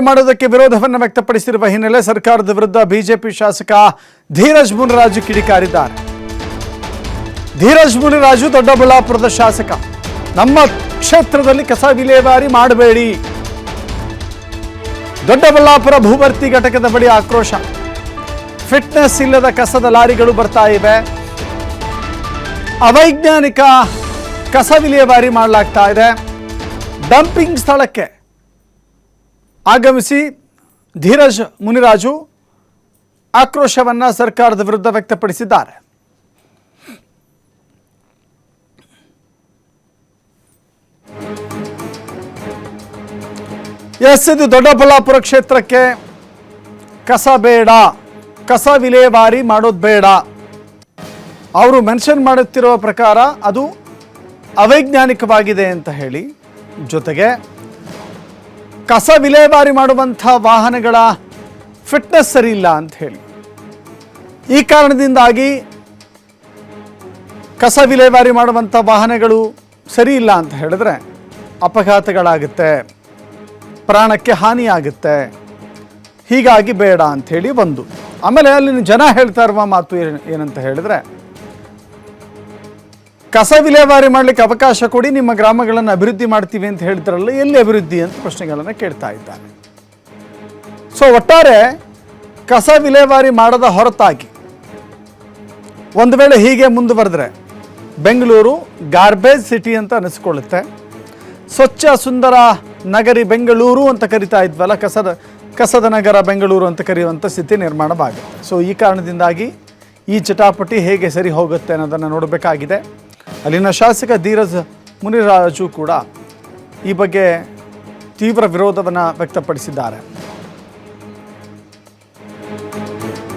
ಮಾಡೋದಕ್ಕೆ ವಿರೋಧವನ್ನು ವ್ಯಕ್ತಪಡಿಸಿರುವ ಹಿನ್ನೆಲೆ ಸರ್ಕಾರದ ವಿರುದ್ಧ ಬಿಜೆಪಿ ಶಾಸಕ ಧೀರಜ್ ಮುನಿರಾಜು ಕಿಡಿಕಾರಿದ್ದಾರೆ. ಧೀರಜ್ ಮುನಿರಾಜು ದೊಡ್ಡಬಳ್ಳಾಪುರದ ಶಾಸಕ. ನಮ್ಮ ಕ್ಷೇತ್ರದಲ್ಲಿ ಕಸ ವಿಲೇವಾರಿ ಮಾಡಬೇಡಿ. ದೊಡ್ಡಬಳ್ಳಾಪುರ ಭೂಭರ್ತಿ ಘಟಕದ ಬಳಿ ಆಕ್ರೋಶ. ಫಿಟ್ನೆಸ್ ಇಲ್ಲದ ಕಸದ ಲಾರಿಗಳು ಬರ್ತಾ ಇವೆ. ಅವೈಜ್ಞಾನಿಕ ಕಸ ವಿಲೇವಾರಿ ಮಾಡಲಾಗ್ತಾ ಇದೆ. ಡಂಪಿಂಗ್ ಸ್ಥಳಕ್ಕೆ ಆಗಮಿಸಿ ಧೀರಜ್ ಮುನಿರಾಜು ಆಕ್ರೋಶವನ್ನು ಸರ್ಕಾರದ ವಿರುದ್ಧ ವ್ಯಕ್ತಪಡಿಸಿದ್ದಾರೆ. ಎಸ್, ಇದು ದೊಡ್ಡಬಳ್ಳಾಪುರ ಕ್ಷೇತ್ರಕ್ಕೆ ಕಸ ಬೇಡ, ಕಸ ವಿಲೇವಾರಿ ಮಾಡೋದು ಬೇಡ. ಅವರು ಮೆನ್ಷನ್ ಮಾಡುತ್ತಿರುವ ಪ್ರಕಾರ ಅದು ಅವೈಜ್ಞಾನಿಕವಾಗಿದೆ ಅಂತ ಹೇಳಿ ಜೊತೆಗೆ ಕಸ ವಿಲೇವಾರಿ ಮಾಡುವಂಥ ವಾಹನಗಳ ಫಿಟ್ನೆಸ್ ಸರಿ ಇಲ್ಲ ಅಂತ ಹೇಳಿ. ಈ ಕಾರಣದಿಂದಾಗಿ ಕಸ ವಿಲೇವಾರಿ ಮಾಡುವಂಥ ವಾಹನಗಳು ಸರಿ ಇಲ್ಲ ಅಂತ ಹೇಳಿದ್ರೆ ಅಪಘಾತಗಳಾಗುತ್ತೆ, ಪ್ರಾಣಕ್ಕೆ ಹಾನಿಯಾಗುತ್ತೆ. ಹೀಗಾಗಿ ಬೇಡ ಅಂಥೇಳಿ ಒಂದು ಆಮೇಲೆ ಅಲ್ಲಿನ ಜನ ಹೇಳ್ತಾ ಇರುವ ಮಾತು ಏನ್- ಏನಂತ ಹೇಳಿದ್ರೆ ಕಸ ವಿಲೇವಾರಿ ಮಾಡಲಿಕ್ಕೆ ಅವಕಾಶ ಕೊಡಿ, ನಿಮ್ಮ ಗ್ರಾಮಗಳನ್ನು ಅಭಿವೃದ್ಧಿ ಮಾಡ್ತೀವಿ ಅಂತ ಹೇಳ್ತಾರಲ್ಲ, ಎಲ್ಲಿ ಅಭಿವೃದ್ಧಿ ಅಂತ ಪ್ರಶ್ನೆಗಳನ್ನು ಕೇಳ್ತಾ ಇದ್ದಾರೆ ಸೊ ಒಟ್ಟಾರೆ ಕಸ ವಿಲೇವಾರಿ ಮಾಡದ ಹೊರತಾಗಿ ಒಂದು ವೇಳೆ ಹೀಗೆ ಮುಂದುವರೆದ್ರೆ ಬೆಂಗಳೂರು ಗಾರ್ಬೇಜ್ ಸಿಟಿ ಅಂತ ಅನಿಸ್ಕೊಳ್ಳುತ್ತೆ. ಸ್ವಚ್ಛ ಸುಂದರ ನಗರಿ ಬೆಂಗಳೂರು ಅಂತ ಕರಿತಾ ಇದ್ವಲ್ಲ, ಕಸದ ಕಸದ ನಗರ ಬೆಂಗಳೂರು ಅಂತ ಕರೆಯುವಂಥ ಸ್ಥಿತಿ ನಿರ್ಮಾಣವಾಗುತ್ತೆ ಸೊ ಈ ಕಾರಣದಿಂದಾಗಿ ಈ ಚಟಾಪಟಿ ಹೇಗೆ ಸರಿ ಹೋಗುತ್ತೆ ಅನ್ನೋದನ್ನು ನೋಡಬೇಕಾಗಿದೆ. ಅಲ್ಲಿನ ಶಾಸಕ ಧೀರಜ್ ಮುನಿರಾಜು ಕೂಡ ಈ ಬಗ್ಗೆ ತೀವ್ರ ವಿರೋಧವನ್ನು ವ್ಯಕ್ತಪಡಿಸಿದ್ದಾರೆ.